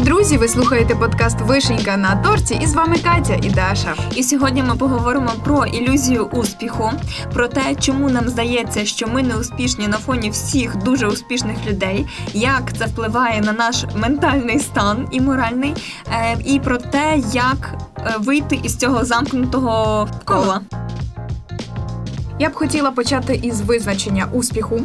Привіт, друзі! Ви слухаєте подкаст Вишенька на торті. І з вами Катя і Даша. І сьогодні ми поговоримо про ілюзію успіху, про те, чому нам здається, що ми не успішні на фоні всіх дуже успішних людей, як це впливає на наш ментальний стан і моральний, е, і про те, як е, вийти із цього замкнутого кола. Я б хотіла почати із визначення успіху.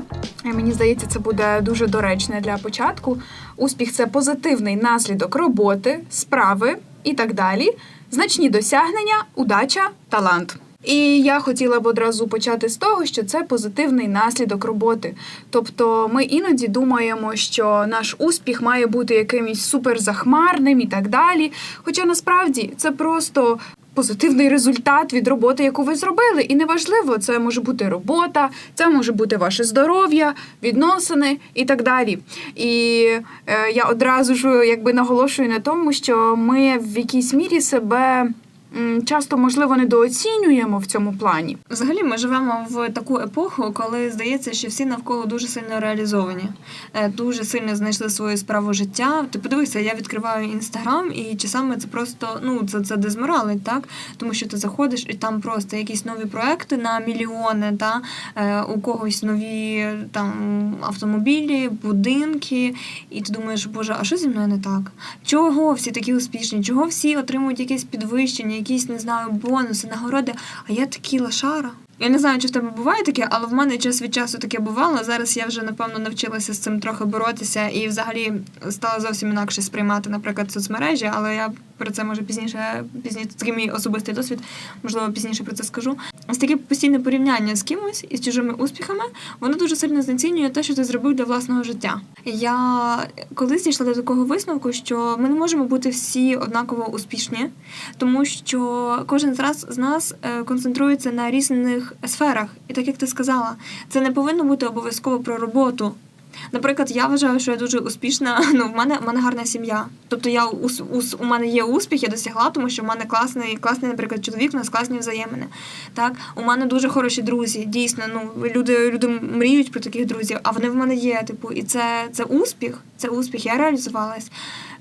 Е, Мені здається, це буде дуже доречне для початку. Успіх це позитивний наслідок роботи, справи і так далі. Значні досягнення, удача, талант. І я хотіла б одразу почати з того, що це позитивний наслідок роботи. Тобто ми іноді думаємо, що наш успіх має бути якимось суперзахмарним і так далі. Хоча насправді це просто позитивний результат від роботи, яку ви зробили. І неважливо, це може бути робота, це може бути ваше здоров'я, відносини і так далі. І е, я одразу ж якби наголошую на тому, що ми в якійсь мірі себе часто, можливо, недооцінюємо в цьому плані. Взагалі, ми живемо в таку епоху, коли здається, що всі навколо дуже сильно реалізовані, е, дуже сильно знайшли свою справу життя. Ти подивися, я відкриваю інстаграм, і часами це просто ну це, це дезморалить, так тому що ти заходиш і там просто якісь нові проекти на мільйони, та е, у когось нові там автомобілі, будинки, і ти думаєш, боже, а що зі мною не так? Чого всі такі успішні? Чого всі отримують якесь підвищення, якісь не знаю, бонуси, нагороди? А я такий лошара. Я не знаю, чи в тебе буває таке, але в мене час від часу таке бувало. Зараз я вже напевно навчилася з цим трохи боротися і взагалі стала зовсім інакше сприймати, наприклад, соцмережі, але я про це може пізніше, пізніше такий мій особистий досвід, можливо, пізніше про це скажу. Ось таке постійне порівняння з кимось із чужими успіхами, воно дуже сильно знецінює те, що ти зробив для власного життя. Я колись дійшла до такого висновку, що ми не можемо бути всі однаково успішні, тому що кожен з раз з нас е, концентрується на різних сферах. І так як ти сказала, це не повинно бути обов'язково про роботу. Наприклад, я вважаю, що я дуже успішна. Ну, в мене в мене гарна сім'я. Тобто я ус, ус, у мене є успіх, я досягла, тому що в мене класний, класний, наприклад, чоловік, у нас класні взаємини. Так, у мене дуже хороші друзі. Дійсно, ну люди, люди мріють про таких друзів, а вони в мене є. Типу, і це, це успіх. Це успіх. Я реалізувалась.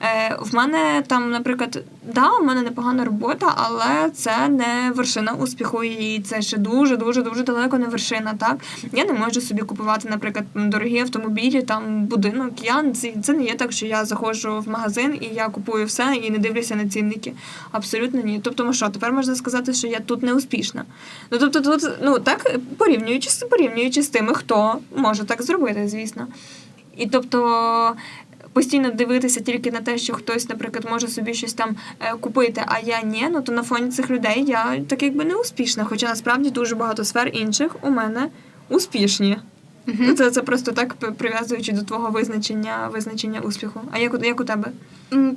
Е, В мене там, наприклад, да, у мене непогана робота, але це не вершина успіху, і це ще дуже, дуже, дуже далеко не вершина. Так я не можу собі купувати, наприклад, дорогі автомобілі, там будинок. Я це, не є так, що я заходжу в магазин і я купую все і не дивлюся на цінники. Абсолютно ні. Тобто, ну що, тепер можна сказати, що я тут не успішна. Ну тобто, тут ну так порівнюючи порівнюючи з тими, хто може так зробити, звісно. І тобто постійно дивитися тільки на те, що хтось, наприклад, може собі щось там е, купити, а я ні, ну то на фоні цих людей я так якби не успішна. Хоча насправді дуже багато сфер інших у мене успішні. Ну, це, це просто так прив'язуючи до твого визначення визначення успіху. А як, як у тебе?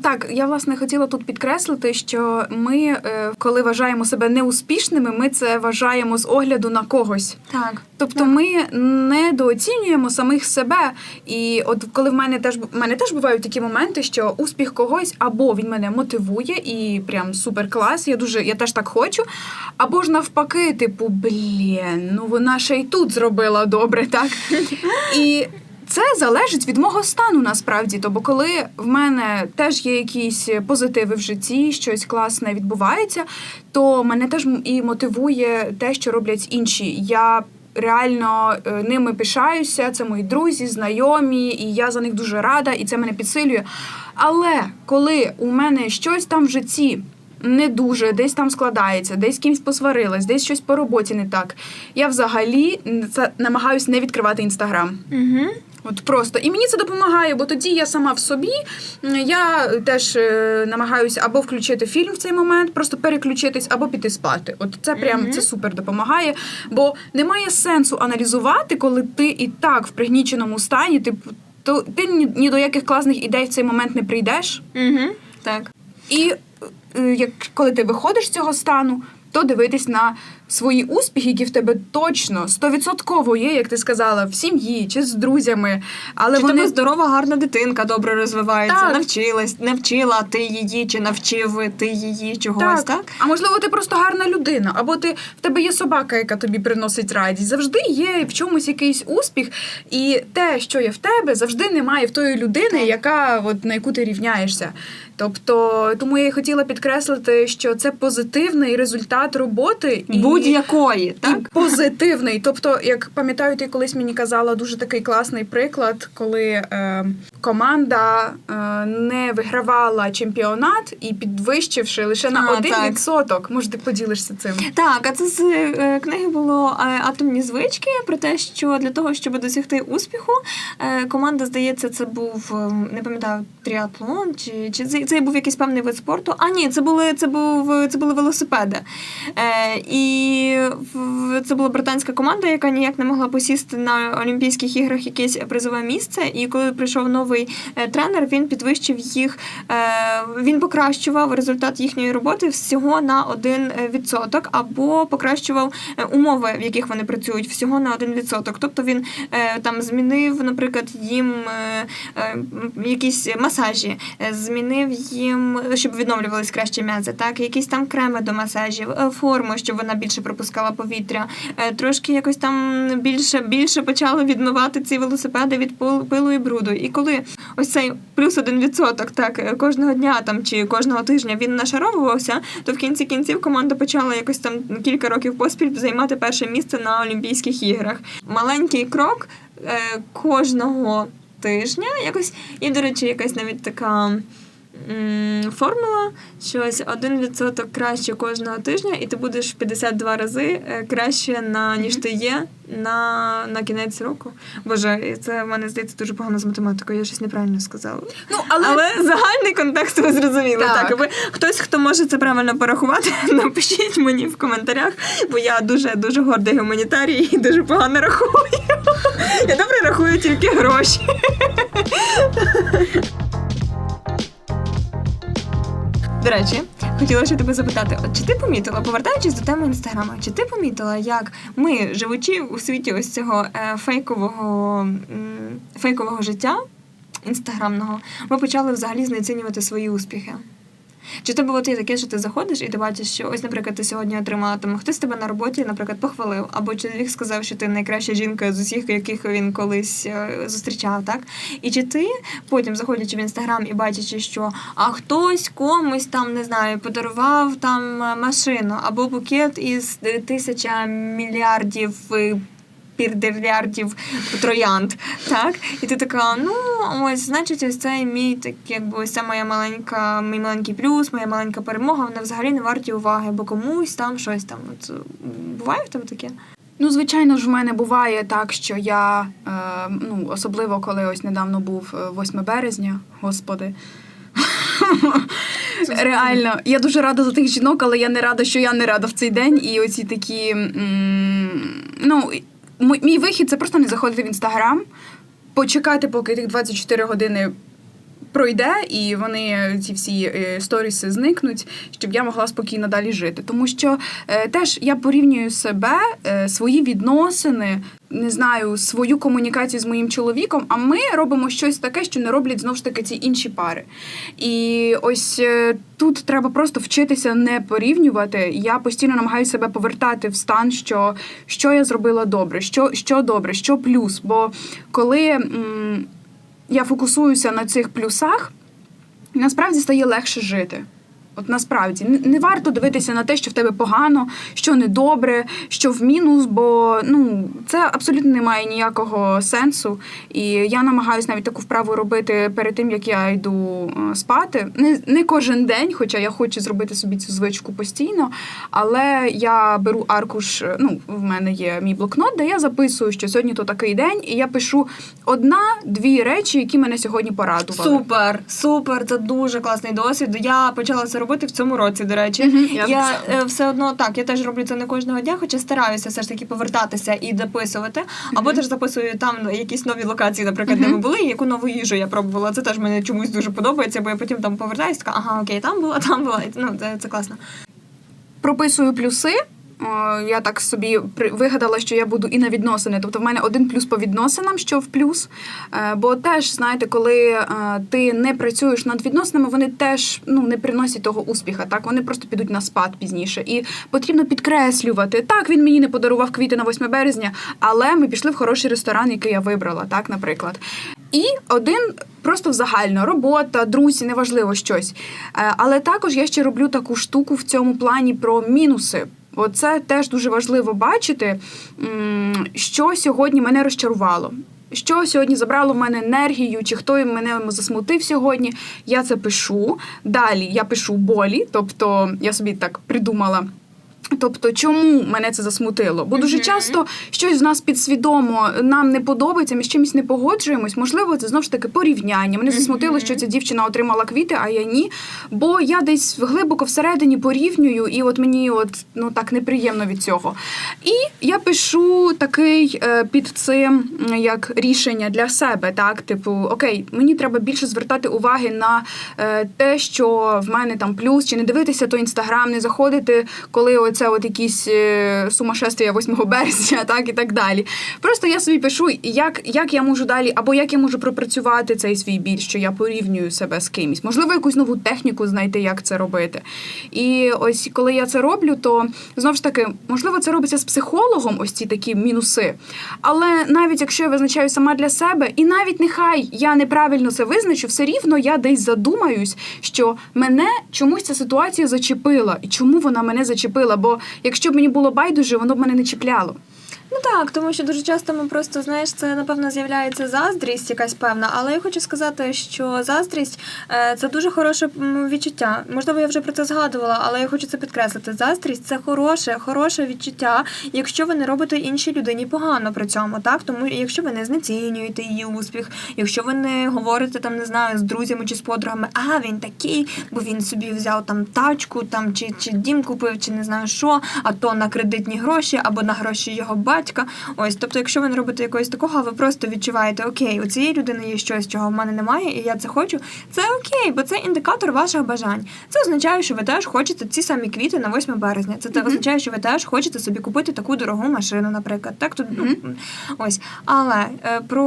Так, я власне хотіла тут підкреслити, що ми, е, коли вважаємо себе неуспішними, ми це вважаємо з огляду на когось. Так. Тобто Так. ми недооцінюємо самих себе. І от коли в мене теж в мене теж бувають такі моменти, що успіх когось або він мене мотивує і прям супер клас, я дуже я теж так хочу. Або ж навпаки, типу, блін, ну вона ще й тут зробила добре, так? І це залежить від мого стану насправді. Тобто, коли в мене теж є якісь позитиви в житті, щось класне відбувається, то мене теж і мотивує те, що роблять інші. Я реально е, ними пишаюся, це мої друзі, знайомі, і я за них дуже рада, і це мене підсилює. Але коли у мене щось там в житті. Не дуже, десь там складається, десь з кимось посварилась, десь щось по роботі не так. Я взагалі намагаюся не відкривати інстаграм. Угу. От просто і мені це допомагає, бо тоді я сама в собі. Я теж е, намагаюся або включити фільм в цей момент, просто переключитись, або піти спати. От це прям Мгм. це супер допомагає. Бо немає сенсу аналізувати, коли ти і так в пригніченому стані, ти то ти ні, ні до яких класних ідей в цей момент не прийдеш. Угу. Так. І е, як коли ти виходиш з цього стану, то дивитись на свої успіхи, які в тебе точно стовідсотково є, як ти сказала, в сім'ї чи з друзями. Але чи вони тебе здорова, гарна дитинка добре розвивається, Так. навчилась, навчила ти її, чи навчив ти її чогось, так? А можливо, ти просто гарна людина, або ти в тебе є собака, яка тобі приносить радість. Завжди є в чомусь якийсь успіх, і те, що є в тебе, завжди немає в тої людини, Так. яка от на яку ти рівняєшся. Тобто, тому я і хотіла підкреслити, що це позитивний результат роботи і Будь-якої, так? і позитивний. Тобто, як пам'ятаю, ти колись мені казала дуже такий класний приклад, коли е, команда е, не вигравала чемпіонат і підвищивши лише на А, один так. відсоток. Може, ти поділишся цим? Так, а це з е, книги було е, атомні звички про те, що для того, щоб досягти успіху, е, команда, здається, це був е, не пам'ятаю, тріатлон, чи, чи це, це був якийсь певний вид спорту. А ні, це були це був це були велосипеди. Е, і в- це була британська команда, яка ніяк не могла посісти на Олімпійських іграх якесь призове місце. І коли прийшов новий е, тренер, він підвищив їх, е, він покращував результат їхньої роботи всього на 1% або покращував е, умови, в яких вони працюють, всього на 1%. Тобто він е, там змінив, наприклад, їм е, е, якісь масажі, е, змінив їм, щоб відновлювались краще м'язи, так, якісь там креми до масажів, е, форму, щоб вона більше пропускала повітря. Е, Трошки якось там більше, більше почали відмивати ці велосипеди від пил- пилу і бруду. І коли ось цей плюс один відсоток, так е, кожного дня там чи кожного тижня він нашаровувався, то в кінці кінців команда почала якось там кілька років поспіль займати перше місце на Олімпійських іграх. Маленький крок е, кожного тижня. Якось і, до речі, якась навіть така. Формула, що ось 1% краще кожного тижня, і ти будеш 52 рази е, краще на ніж ти є на, на кінець року. Боже, це в мене здається дуже погано з математикою, я щось неправильно сказала. Ну, але, Але загальний контекст ви зрозуміли. Так. Так, аби хтось, хто може це правильно порахувати, напишіть мені в коментарях, бо я дуже дуже гордий гуманітарій і дуже погано рахую. Я добре рахую тільки гроші. До речі, хотіла ще тебе запитати: от чи ти помітила, повертаючись до теми інстаграма, чи ти помітила, як ми, живучи у світі ось цього е, фейкового, м, фейкового життя інстаграмного, ми почали взагалі знецінювати свої успіхи? Чи це було ти таке, що ти заходиш і ти бачиш, що ось, наприклад, ти сьогодні отримала там хтось тебе на роботі, наприклад, похвалив, або чоловік сказав, що ти найкраща жінка з усіх, яких він колись е, зустрічав, так? І чи ти потім, заходячи в інстаграм і бачачи, що а хтось комусь там не знаю, подарував там е, машину або букет із е, тисяча мільярдів. Е, Пірдерлярдів троянд, так? І ти така, ну ось, значить, ось цей мій так, якби ось ця моя маленька, мій маленький плюс, моя маленька перемога, вона взагалі не варті уваги, бо комусь там щось там. От, буває в тебе таке? Ну, звичайно ж, в мене буває так, що я, е, ну, особливо коли ось недавно був е, 8 березня, господи. Реально, я дуже рада за тих жінок, але я не рада, що я не рада в цей день. І оці такі. ну, мій вихід це просто не заходити в інстаграм, почекати, поки тих 24 години пройде, і вони ці всі е, сторіси зникнуть, щоб я могла спокійно далі жити. Тому що е, теж я порівнюю себе, е, свої відносини, не знаю, свою комунікацію з моїм чоловіком, а ми робимо щось таке, що не роблять знову ж таки ці інші пари. І ось тут треба просто вчитися не порівнювати. Я постійно намагаюся себе повертати в стан, що, що я зробила добре, що, що добре, що плюс. Бо коли. м, я фокусуюся на цих плюсах, насправді стає легше жити. От насправді не варто дивитися на те, що в тебе погано, що недобре, що в мінус, бо ну це абсолютно не має ніякого сенсу. І я намагаюся навіть таку вправу робити перед тим, як я йду е, спати. Не, не кожен день, хоча я хочу зробити собі цю звичку постійно. Але я беру аркуш. е, Ну, в мене є мій блокнот, де я записую, що сьогодні то такий день, і я пишу одна-дві речі, які мене сьогодні порадували. Супер, супер, це дуже класний досвід. Я почала це робити в цьому році, до речі. Мгм, я я так е, все одно так, я теж роблю це не кожного дня, хоча стараюся все ж таки повертатися і дописувати. Або теж записую там якісь нові локації, наприклад, де ми були, і яку нову їжу я пробувала. Це теж мені чомусь дуже подобається, бо я потім там повертаюся, така, ага, окей, там була, там була. Ну, це, це класно. прописую плюси Я так собі вигадала, що я буду і на відносини. Тобто в мене один плюс по відносинам, що в плюс. Е, Бо теж, знаєте, коли е, ти не працюєш над відносинами, вони теж ну, не приносять того успіха. Так, вони просто підуть на спад пізніше. І потрібно підкреслювати. Так, він мені не подарував квіти на 8 березня, але ми пішли в хороший ресторан, який я вибрала, так, наприклад. І один просто загально робота, друзі, неважливо щось. Е, Але також я ще роблю таку штуку в цьому плані про мінуси. Оце теж дуже важливо бачити, що сьогодні мене розчарувало. Що сьогодні забрало в мене енергію, чи хто мене засмутив сьогодні. Я це пишу. Далі я пишу болі, тобто я собі так придумала. Тобто, чому мене це засмутило? Бо дуже часто щось в нас підсвідомо нам не подобається, ми з чимось не погоджуємось. Можливо, це знову ж таки порівняння. Мене засмутило, що ця дівчина отримала квіти, а я ні. Бо я десь глибоко всередині порівнюю, і от мені от ну так неприємно від цього. І я пишу такий е, під цим як рішення для себе. Так, типу, окей, мені треба більше звертати уваги на е, те, що в мене там плюс, чи не дивитися то інстаграм, не заходити, коли оце от якісь е, сумасшествия 8 березня, так і так далі. Просто я собі пишу, як, як я можу далі, або як я можу пропрацювати цей свій біль, що я порівнюю себе з кимось. Можливо, якусь нову техніку знайти, як це робити. І ось коли я це роблю, то знову ж таки, можливо, це робиться з психологом, ось ці такі мінуси. Але навіть якщо я визначаю сама для себе, і навіть нехай я неправильно це визначу, все рівно я десь задумаюсь, що мене чомусь ця ситуація зачепила, і чому вона мене зачепила. Бо якщо б мені було байдуже, воно б мене не чіпляло. Ну так, тому що дуже часто ми просто знаєш, це напевно з'являється заздрість, якась певна. Але я хочу сказати, що заздрість е, це дуже хороше відчуття. Можливо, я вже про це згадувала, але я хочу це підкреслити. Заздрість це хороше, хороше відчуття, якщо ви не робите іншій людині погано при цьому, так тому якщо ви не знецінюєте її успіх, якщо ви не говорите там, не знаю, з друзями чи з подругами, а він такий, бо він собі взяв там тачку, там чи, чи дім купив, чи не знаю що, а то на кредитні гроші або на гроші його батька. Ось, тобто, якщо ви не робите якогось такого, а ви просто відчуваєте, окей, у цієї людини є щось, чого в мене немає, і я це хочу. Це окей, бо це індикатор ваших бажань. Це означає, що ви теж хочете ці самі квіти на 8 березня. Це Мгм. означає, що ви теж хочете собі купити таку дорогу машину, наприклад. Так тут ну, ось. Але е, про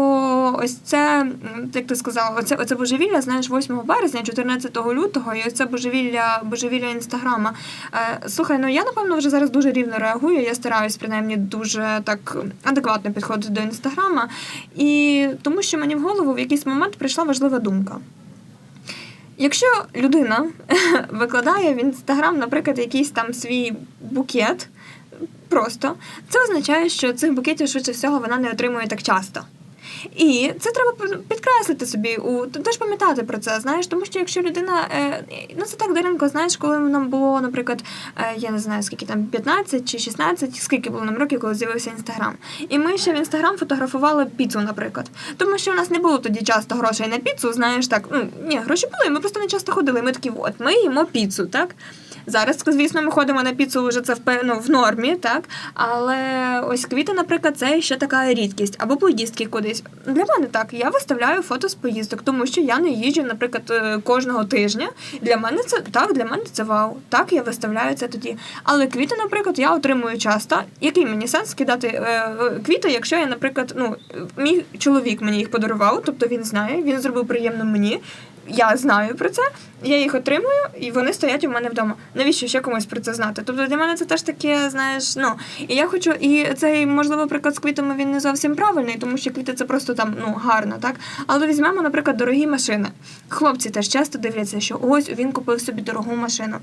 ось це, як ти сказала, оце, оце божевілля, знаєш, 8 березня, 14 лютого, і ось це божевілля, божевілля інстаграма. Е, слухай, ну я напевно вже зараз дуже рівно реагую. Я стараюсь принаймні дуже так адекватно підходити до інстаграма. І тому що мені в голову в якийсь момент прийшла важлива думка. Якщо людина викладає в інстаграм, наприклад, якийсь там свій букет, просто це означає, що цих букетів швидше всього вона не отримує так часто. І це треба підкреслити собі, у теж пам'ятати про це, знаєш, тому що якщо людина, е, ну це так Даринко, знаєш, коли нам було, наприклад, е, я не знаю скільки там 15 чи 16, скільки було нам років, коли з'явився інстаграм. І ми ще в інстаграм фотографували піцу, наприклад. Тому що у нас не було тоді часто грошей на піцу, знаєш, так, ну ні, гроші були, ми просто не часто ходили. Ми такі, от ми їмо піцу, так. Зараз, звісно, ми ходимо на піцу вже це ну, в нормі, так. Але ось квіти, наприклад, це ще така рідкість. Або поїздки кудись. Для мене так. Я виставляю фото з поїздок, тому що я не їжджу, наприклад, е, кожного тижня. Для мене це так, для мене це вау. Так, я виставляю це тоді. Але квіти, наприклад, я отримую часто. Який мені сенс кидати е, е, квіти, якщо я, наприклад, ну, мій чоловік мені їх подарував, тобто він знає, він зробив приємно мені. Я знаю про це, я їх отримую, і вони стоять у мене вдома. Навіщо ще комусь про це знати? Тобто для мене це теж таке, знаєш, ну і я хочу, і цей можливо приклад з квітами він не зовсім правильний, тому що квіти це просто там ну гарно, так. Але візьмемо, наприклад, дорогі машини. Хлопці теж часто дивляться, що ось він купив собі дорогу машину.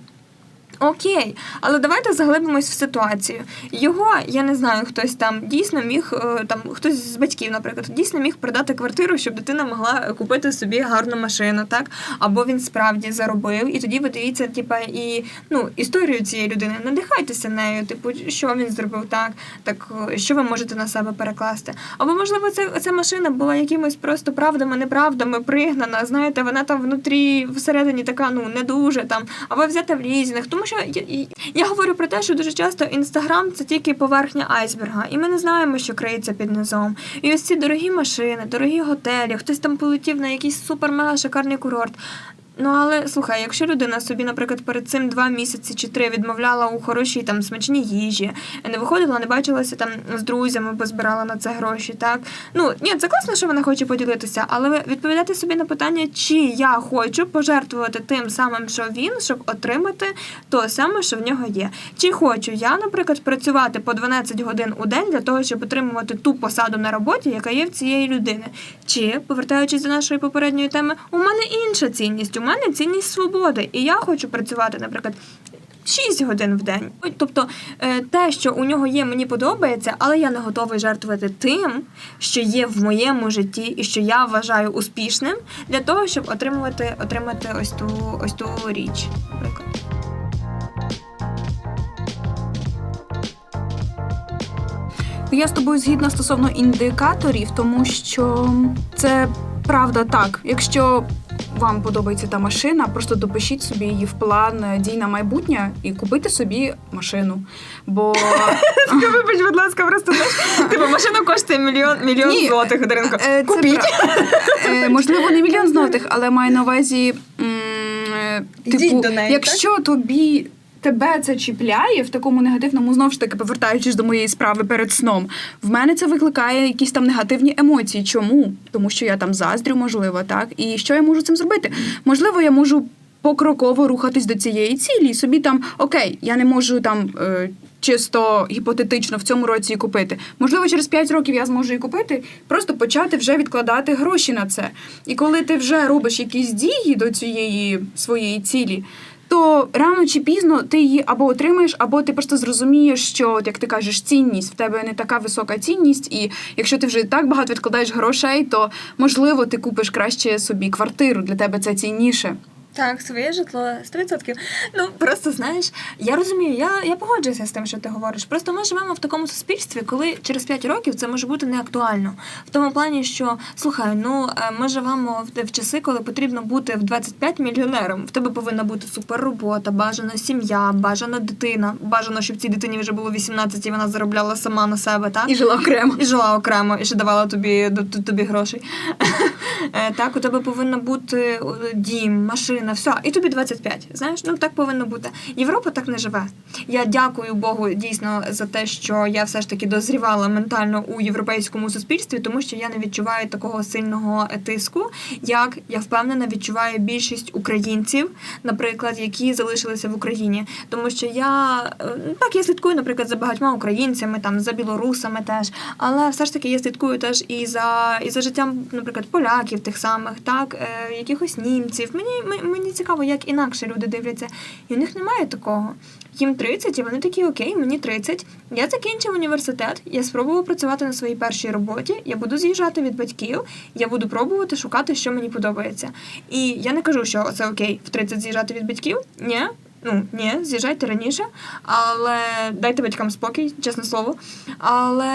Окей, але давайте заглибимось в ситуацію. Його, я не знаю, хтось там дійсно міг, е, там хтось з батьків, наприклад, дійсно міг продати квартиру, щоб дитина могла купити собі гарну машину, так? Або він справді заробив, і тоді ви дивіться, типа, і ну, історію цієї людини. Надихайтеся нею, типу, що він зробив так, так е, що ви можете на себе перекласти. Або, можливо, це, ця машина була якимось просто правдами, неправдами пригнана. Знаєте, вона там внутрі всередині така, ну не дуже там, або взята в лізинг. Тому що я, я, говорю про те, що дуже часто інстаграм це тільки поверхня айсберга, і ми не знаємо, що криється під низом. І ось ці дорогі машини, дорогі готелі, хтось там полетів на якийсь супер-мега шикарний курорт. Ну але слухай, якщо людина собі, наприклад, перед цим два місяці чи три відмовляла у хорошій там смачній їжі, не виходила, не бачилася там з друзями, бо збирала на це гроші, так ну ні, це класно, що вона хоче поділитися, але відповідати собі на питання, чи я хочу пожертвувати тим самим, що він, щоб отримати то саме, що в нього є. Чи хочу я, наприклад, працювати по 12 годин у день для того, щоб отримувати ту посаду на роботі, яка є в цієї людини. Чи, повертаючись до нашої попередньої теми, у мене інша цінність, у мене цінність свободи, і я хочу працювати, наприклад. 6 годин в день. Тобто е, те, що у нього є, мені подобається, але я не готовий жертвувати тим, що є в моєму житті і що я вважаю успішним, для того, щоб отримувати, отримати ось ту ось ту річ. Я з тобою згідна стосовно індикаторів, тому що це правда так. Якщо вам подобається та машина, просто допишіть собі її в план е, дій на майбутнє і купити собі машину. Бо Вибач, будь ласка, просто типу машина коштує мільйон мільйон злотих Даринко. Е, Купіть. Е, Можливо, не мільйон злотих, але маю на увазі, типу, до неї, якщо тобі. Тебе це чіпляє в такому негативному, знову ж таки, повертаючись до моєї справи перед сном. В мене це викликає якісь там негативні емоції. Чому? Тому що я там заздрю, можливо, так. І що я можу цим зробити? Можливо, я можу покроково рухатись до цієї цілі. І собі там окей, я не можу там е, чисто гіпотетично в цьому році її купити. Можливо, через 5 років я зможу її купити, просто почати вже відкладати гроші на це. І коли ти вже робиш якісь дії до цієї своєї цілі. То рано чи пізно ти її або отримаєш, або ти просто зрозумієш, що от як ти кажеш, цінність в тебе не така висока цінність, і якщо ти вже так багато відкладаєш грошей, то можливо ти купиш краще собі квартиру. Для тебе це цінніше. Так, своє житло 100%. Ну просто знаєш, я розумію, я, я погоджуюся з тим, що ти говориш. Просто ми живемо в такому суспільстві, коли через 5 років це може бути не актуально. В тому плані, що слухай, ну е, ми живемо в, в часи, коли потрібно бути в 25 мільйонером. В тебе повинна бути суперробота, бажана сім'я, бажана дитина. Бажано, щоб цій дитині вже було 18 і вона заробляла сама на себе, так? І жила окремо. І жила окремо, і ще давала тобі, тобі грошей. Е, так, у тебе повинна бути е, дім, машина, все, і тобі 25. Знаєш, ну так повинно бути. Європа так не живе. Я дякую Богу дійсно за те, що я все ж таки дозрівала ментально у європейському суспільстві, тому що я не відчуваю такого сильного е, тиску, як я впевнена, відчуває більшість українців, наприклад, які залишилися в Україні. Тому що я е, так я слідкую, наприклад, за багатьма українцями, там за білорусами теж, але все ж таки я слідкую теж і за і за життям, наприклад, поляків тих самих, так е, якихось німців. Мені м- мені цікаво, як інакше люди дивляться, і у них немає такого. Їм 30, і вони такі окей, мені 30. Я закінчив університет, я спробував працювати на своїй першій роботі. Я буду з'їжджати від батьків, я буду пробувати шукати, що мені подобається. І я не кажу, що це окей, в 30 з'їжджати від батьків. Ні. Ну, ні, з'їжджайте раніше, але дайте батькам спокій, чесне слово. Але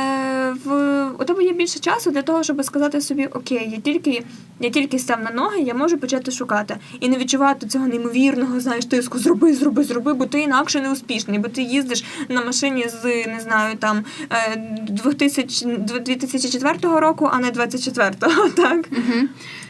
в у тебе є більше часу для того, щоб сказати собі, окей, я тільки, я тільки став на ноги, я можу почати шукати. І не відчувати цього неймовірного, знаєш, тиску зроби, зроби, зроби, бо ти інакше не успішний, бо ти їздиш на машині з, не знаю, там е, 2000, 2004 року, а не 24-го, так? Угу.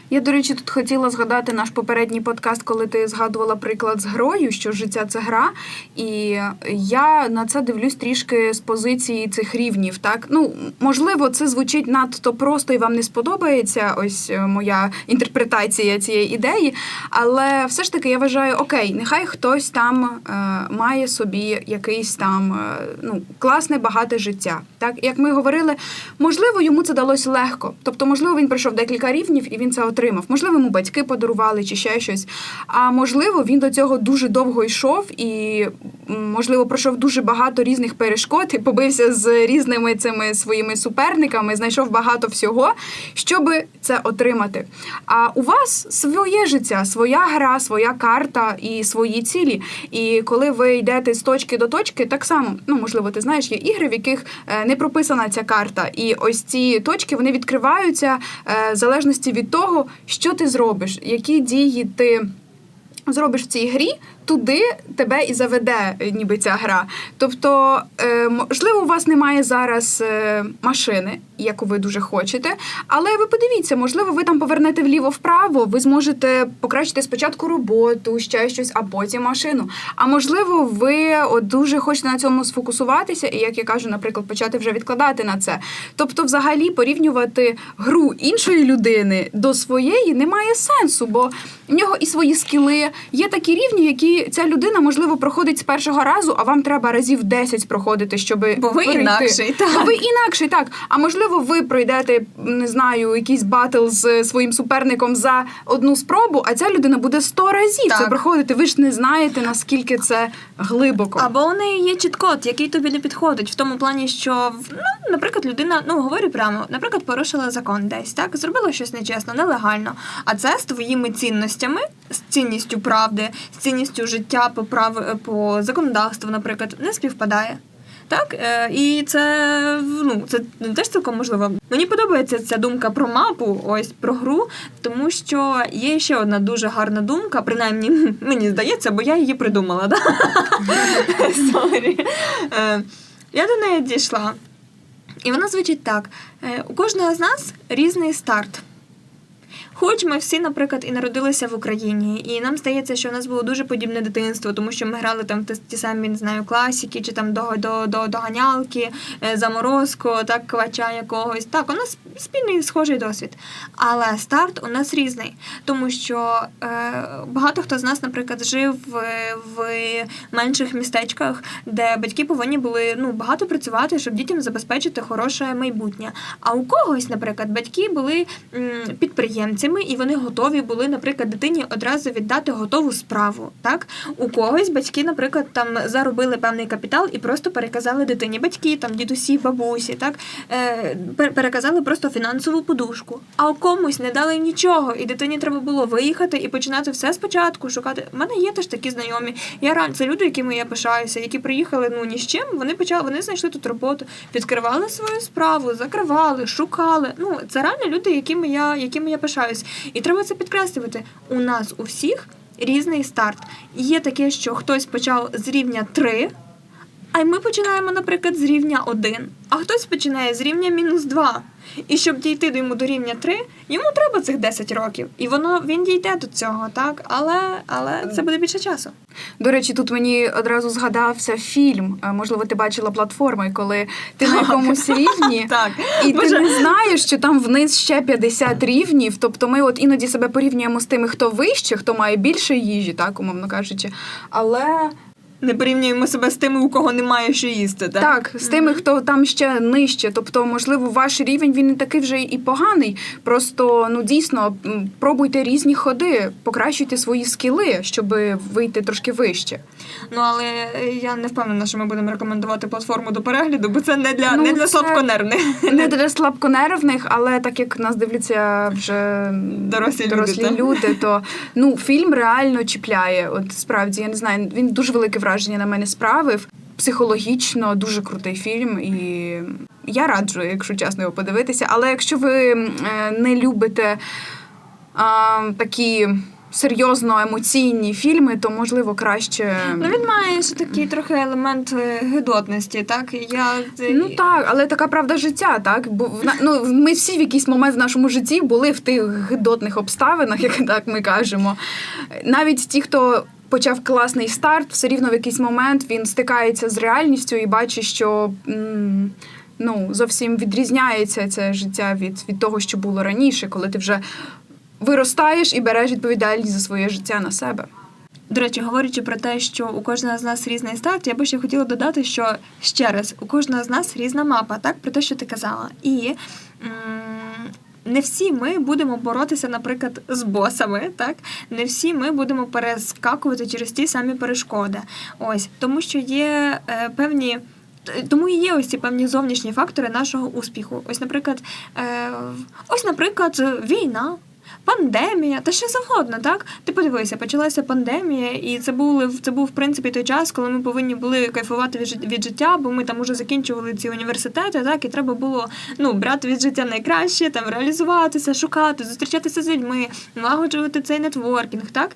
Я, до речі, тут хотіла згадати наш попередній подкаст, коли ти згадувала приклад з грою, що життя це гра. І я на це дивлюсь трішки з позиції цих рівнів. Так, ну можливо, це звучить надто просто і вам не сподобається. Ось е, моя інтерпретація цієї ідеї. Але все ж таки я вважаю, окей, нехай хтось там е, має собі якийсь там е, ну класне багате життя. Так, як ми говорили, можливо, йому це далось легко. Тобто, можливо, він пройшов декілька рівнів і він це отримав. Можливо, йому батьки подарували чи ще щось. А можливо, він до цього дуже довго йшов і, можливо, пройшов дуже багато різних перешкод і побився з різними цими своїми суперниками, знайшов багато всього, щоб це отримати. А у вас своє життя, своя гра, своя карта і свої цілі. І коли ви йдете з точки до точки, так само, ну можливо, ти знаєш, є ігри, в яких е, не прописана ця карта. І ось ці точки вони відкриваються е, в залежності від того, що ти зробиш, які дії ти. Зробиш в цій грі, туди тебе і заведе ніби ця гра. Тобто, е, можливо, у вас немає зараз е, машини, яку ви дуже хочете. Але ви подивіться, можливо, ви там повернете вліво-вправо, ви зможете покращити спочатку роботу, ще щось, а потім машину. А можливо, ви от дуже хочете на цьому сфокусуватися, і як я кажу, наприклад, почати вже відкладати на це. Тобто, взагалі, порівнювати гру іншої людини до своєї немає сенсу, бо в нього і свої скіли. Є такі рівні, які ця людина можливо проходить з першого разу, а вам треба разів 10 проходити, щоб Бо ви перейти. інакший, так. Бо ви інакший, так. А можливо, ви пройдете, не знаю, якийсь батл з своїм суперником за одну спробу, а ця людина буде 100 разів це проходити. Ви ж не знаєте, наскільки це глибоко. Або у неї є чіткод, який тобі не підходить, в тому плані, що ну, наприклад, людина, ну говорю прямо, наприклад, порушила закон десь, так зробила щось нечесно, нелегально. А це з твоїми цінностями, з цінністю правди, з цінністю життя по прав по законодавству, наприклад, не співпадає. Так, е, і це ну це теж цілком можливо. Мені подобається ця думка про мапу, ось про гру, тому що є ще одна дуже гарна думка, принаймні мені здається, бо я її придумала. Да? Sorry. Е, Я до неї дійшла. І вона звучить так: Е, у кожного з нас різний старт. Хоч ми всі, наприклад, і народилися в Україні, і нам здається, що у нас було дуже подібне дитинство, тому що ми грали там ті- самі не знаю, класики, чи там до, до, до доганялки, е, заморозку, так квача якогось. Так, у нас спільний схожий досвід. Але старт у нас різний, тому що е, багато хто з нас, наприклад, жив в, в менших містечках, де батьки повинні були ну багато працювати, щоб дітям забезпечити хороше майбутнє. А у когось, наприклад, батьки були м, підприємцями, і вони готові були, наприклад, дитині одразу віддати готову справу. Так у когось батьки, наприклад, там заробили певний капітал і просто переказали дитині батьки, там дідусі, бабусі, так е, переказали просто фінансову подушку. А у комусь не дали нічого, і дитині треба було виїхати і починати все спочатку шукати. У мене є теж такі знайомі. Я реально це люди, якими я пишаюся, які приїхали ну ні з чим. Вони почали, вони знайшли тут роботу, відкривали свою справу, закривали, шукали. Ну це реально люди, якими я якими я пишаюсь. І треба це підкреслювати. У нас у всіх різний старт. Є таке, що хтось почав з рівня 3, а ми починаємо, наприклад, з рівня 1, а хтось починає з рівня мінус 2. І щоб дійти до йому до рівня 3, йому треба цих 10 років. І воно він дійде до цього, так? Але, але це буде більше часу. До речі, тут мені одразу згадався фільм. е, Можливо, ти бачила платформи, коли ти на якомусь рівні. Так. І ти не знаєш, що там вниз ще 50 рівнів. Тобто ми от іноді себе порівнюємо з тими, хто вище, хто має більше їжі, так, умовно кажучи. Але Не порівнюємо себе з тими, у кого немає що їсти, так? так, з тими, хто там ще нижче. Тобто, можливо, ваш рівень він не такий вже і поганий. Просто ну дійсно пробуйте різні ходи, покращуйте свої скіли, щоб вийти трошки вище. Ну але я не впевнена, що ми будемо рекомендувати платформу до перегляду, бо це не для, Ну, не для слабконервних. Не для слабконервних, але так як нас дивляться вже Дорослі люди, дорослі так? люди, то ну фільм реально чіпляє. От справді я не знаю, він дуже велике враження на мене справив. Психологічно дуже крутий фільм, і я раджу, якщо чесно, його подивитися. Але якщо ви е, не любите а, такі серйозно емоційні фільми, то можливо краще. Ну він має ще такий трохи елемент е, гидотності, так? Я Ну так, але така правда життя, так? Бо ну, ми всі в якийсь момент в нашому житті були в тих гидотних обставинах, як так ми кажемо. Навіть ті, хто почав класний старт, все рівно в якийсь момент він стикається з реальністю і бачить, що. Ну, зовсім відрізняється це життя від, від того, що було раніше, коли ти вже виростаєш і береш відповідальність за своє життя на себе. До речі, говорячи про те, що у кожного з нас різний старт, я би ще хотіла додати, що ще раз, у кожного з нас різна мапа, так про те, що ти казала. І м, не всі ми будемо боротися, наприклад, з босами, так не всі ми будемо перескакувати через ті самі перешкоди. Ось тому, що є е, певні. Тому і є ось ці певні зовнішні фактори нашого успіху. Ось, наприклад, е, ось, наприклад, війна. Пандемія та що завгодно, так? Ти подивися, почалася пандемія, і це були це був в принципі той час, коли ми повинні були кайфувати від, жит- від життя, бо ми там уже закінчували ці університети, так і треба було ну брати від життя найкраще, там реалізуватися, шукати, зустрічатися з людьми, налагоджувати цей нетворкінг, так.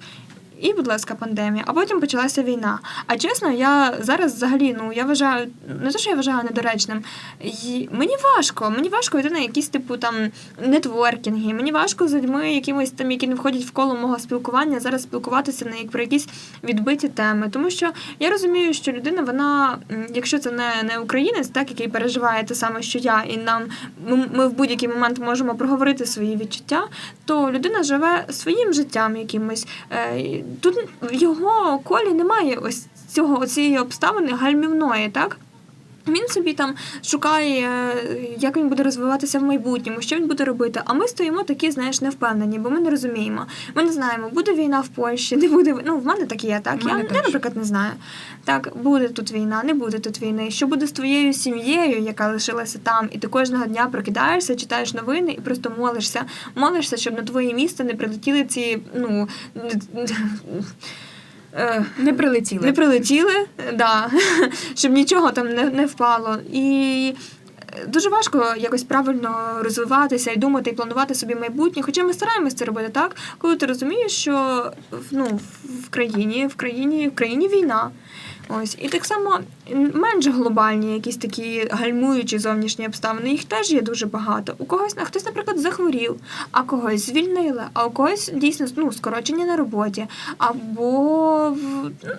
І, будь ласка, пандемія, а потім почалася війна. А чесно, я зараз взагалі ну я вважаю, не те, що я вважаю недоречним. І мені важко, мені важко йти на якісь типу там нетворкінги. Мені важко з людьми, якимось там, які не входять в коло мого спілкування, зараз спілкуватися на як про якісь відбиті теми. Тому що я розумію, що людина, вона, якщо це не, не українець, так який переживає те саме, що я, і нам ми, в будь-який момент можемо проговорити свої відчуття, то людина живе своїм життям якимось. Тут його колі немає ось цього цієї обставини гальмівної, так? Він собі там шукає, е, як він буде розвиватися в майбутньому, що він буде робити. А ми стоїмо такі, знаєш, невпевнені, бо ми не розуміємо. Ми не знаємо, буде війна в Польщі, не буде. Ну, в мене так є, так. Я, я, наприклад, не знаю. Так, буде тут війна, не буде тут війни. Що буде з твоєю сім'єю, яка лишилася там, і ти кожного дня прокидаєшся, читаєш новини і просто молишся. Молишся, щоб на твоє місце не прилетіли ці, ну. Е, Не прилетіли. не прилетіли, да, щоб нічого там не, не впало. І дуже важко якось правильно розвиватися і думати, і планувати собі майбутнє. Хоча ми стараємось це робити так, коли ти розумієш, що ну, в країні, в країні, в країні війна. Ось і так само менш глобальні, якісь такі гальмуючі зовнішні обставини. Їх теж є дуже багато. У когось а хтось, наприклад, захворів, а когось звільнили, а у когось дійсно ну, скорочення на роботі, або ну,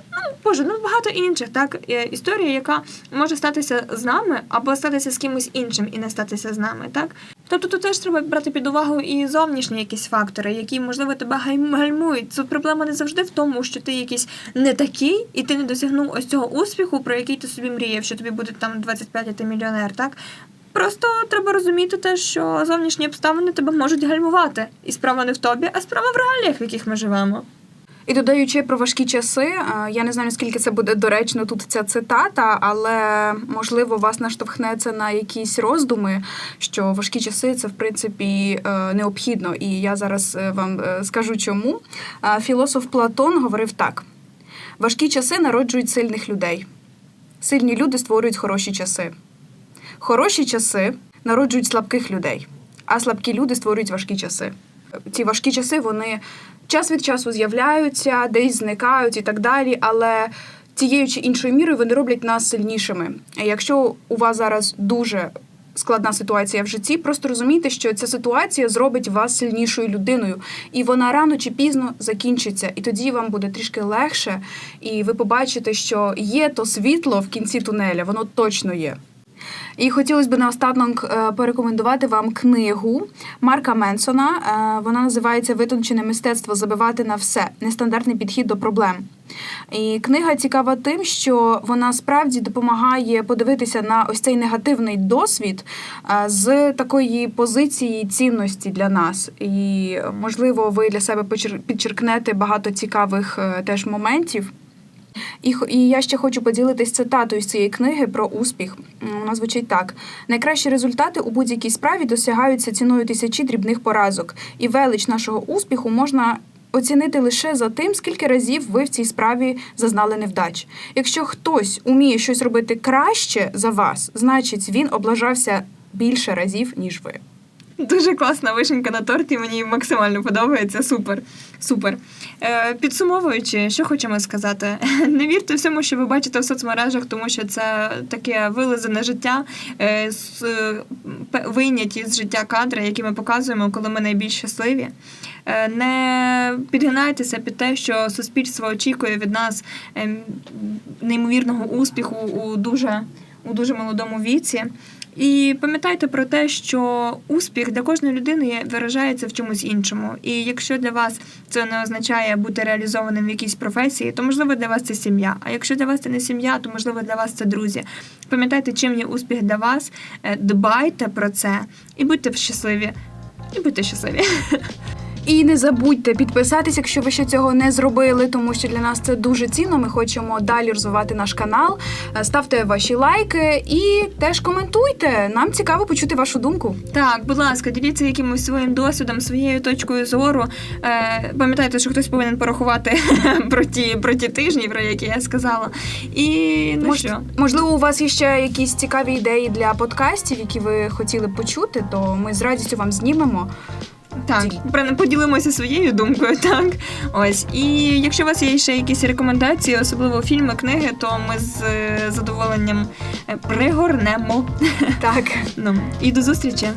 боже, ну багато інших так е, історія, яка може статися з нами, або статися з кимось іншим і не статися з нами, так. Тобто тут теж треба брати під увагу і зовнішні якісь фактори, які, можливо, тебе гальм- гальмують. Тут проблема не завжди в тому, що ти якийсь не такий, і ти не досягнув ось цього успіху, про який ти собі мріяв, що тобі буде там 25, а ти мільйонер, так? Просто треба розуміти те, що зовнішні обставини тебе можуть гальмувати. І справа не в тобі, а справа в реаліях, в яких ми живемо. І додаючи про важкі часи, е, я не знаю, наскільки це буде доречно тут ця цитата, але можливо вас наштовхне це на якісь роздуми, що важкі часи це в принципі е, необхідно. І я зараз е, вам скажу чому. Філософ Платон говорив так: важкі часи народжують сильних людей. Сильні люди створюють хороші часи. Хороші часи народжують слабких людей, а слабкі люди створюють важкі часи. Ці важкі часи вони час від часу з'являються, десь зникають і так далі, але тією чи іншою мірою вони роблять нас сильнішими. Якщо у вас зараз дуже складна ситуація в житті, просто розумійте, що ця ситуація зробить вас сильнішою людиною, і вона рано чи пізно закінчиться. І тоді вам буде трішки легше, і ви побачите, що є то світло в кінці тунеля, воно точно є. І хотілося б наостанок е, порекомендувати вам книгу Марка Менсона. Е, Вона називається Витончене мистецтво забивати на все. Нестандартний підхід до проблем. І книга цікава тим, що вона справді допомагає подивитися на ось цей негативний досвід е, з такої позиції цінності для нас. І можливо, ви для себе підчеркнете багато цікавих теж моментів. І, і я ще хочу поділитись цитатою з цієї книги про успіх. Вона звучить так: найкращі результати у будь-якій справі досягаються ціною тисячі дрібних поразок, і велич нашого успіху можна. Оцінити лише за тим, скільки разів ви в цій справі зазнали невдач. Якщо хтось уміє щось робити краще за вас, значить він облажався більше разів, ніж ви. Дуже класна вишенька на торті, мені максимально подобається. Супер. Супер. Е, підсумовуючи, що хочемо сказати, не вірте всьому, що ви бачите в соцмережах, тому що це таке вилизане життя, е, з, е, вийняті з життя кадри, які ми показуємо, коли ми найбільш щасливі. Е, не підгинайтеся під те, що суспільство очікує від нас ем, неймовірного успіху у дуже, у дуже молодому віці. І пам'ятайте про те, що успіх для кожної людини виражається в чомусь іншому. І якщо для вас це не означає бути реалізованим в якійсь професії, то можливо для вас це сім'я. А якщо для вас це не сім'я, то можливо для вас це друзі. Пам'ятайте, чим є успіх для вас, е, дбайте про це і будьте щасливі. І будьте щасливі. І не забудьте підписатись, якщо ви ще цього не зробили, тому що для нас це дуже цінно. Ми хочемо далі розвивати наш канал. Е, Ставте ваші лайки і теж коментуйте. Нам цікаво почути вашу думку. Так, будь ласка, діліться якимось своїм досвідом, своєю точкою зору. Е, пам'ятайте, що хтось повинен порахувати про ті, про ті тижні, про які я сказала. І ну Мож- що? Можливо, у вас є ще якісь цікаві ідеї для подкастів, які ви хотіли б почути, то ми з радістю вам знімемо. Так, поділимося своєю думкою, так. Ось. І якщо у вас є ще якісь рекомендації, особливо фільми, книги, то ми з е, задоволенням е, пригорнемо. Так. Ну, і до зустрічі!